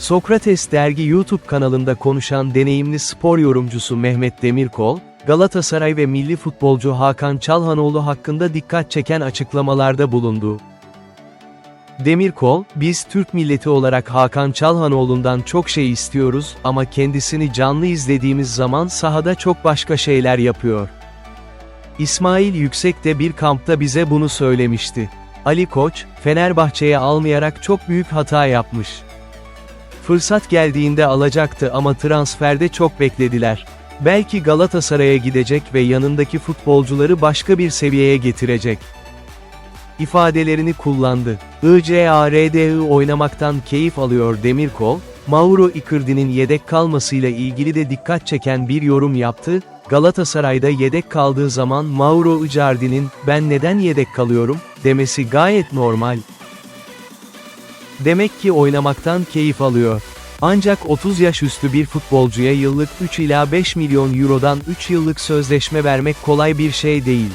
Sokrates Dergi YouTube kanalında konuşan deneyimli spor yorumcusu Mehmet Demirkol, Galatasaray ve milli futbolcu Hakan Çalhanoğlu hakkında dikkat çeken açıklamalarda bulundu. Demirkol, biz Türk milleti olarak Hakan Çalhanoğlu'ndan çok şey istiyoruz ama kendisini canlı izlediğimiz zaman sahada çok başka şeyler yapıyor. İsmail Yüksek de bir kampta bize bunu söylemişti. Ali Koç, Fenerbahçe'ye almayarak çok büyük hata yapmış. Fırsat geldiğinde alacaktı ama transferde çok beklediler. Belki Galatasaray'a gidecek ve yanındaki futbolcuları başka bir seviyeye getirecek. ifadelerini kullandı. ICARDI oynamaktan keyif alıyor Demirkol, Mauro Icardi'nin yedek kalmasıyla ilgili de dikkat çeken bir yorum yaptı, Galatasaray'da yedek kaldığı zaman Mauro Icardi'nin, ben neden yedek kalıyorum, demesi gayet normal. Demek ki oynamaktan keyif alıyor. Ancak 30 yaş üstü bir futbolcuya yıllık 3 ila 5 milyon eurodan 3 yıllık sözleşme vermek kolay bir şey değil.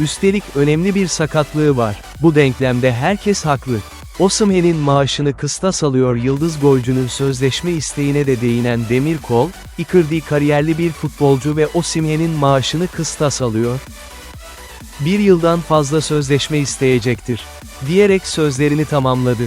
Üstelik önemli bir sakatlığı var. Bu denklemde herkes haklı. Osimhen'in maaşını kıstas alıyor yıldız golcünün sözleşme isteğine de değinen Demirkol, Icardi kariyerli bir futbolcu ve Osimhen'in maaşını kıstas alıyor. Bir yıldan fazla sözleşme isteyecektir. Diyerek sözlerini tamamladı.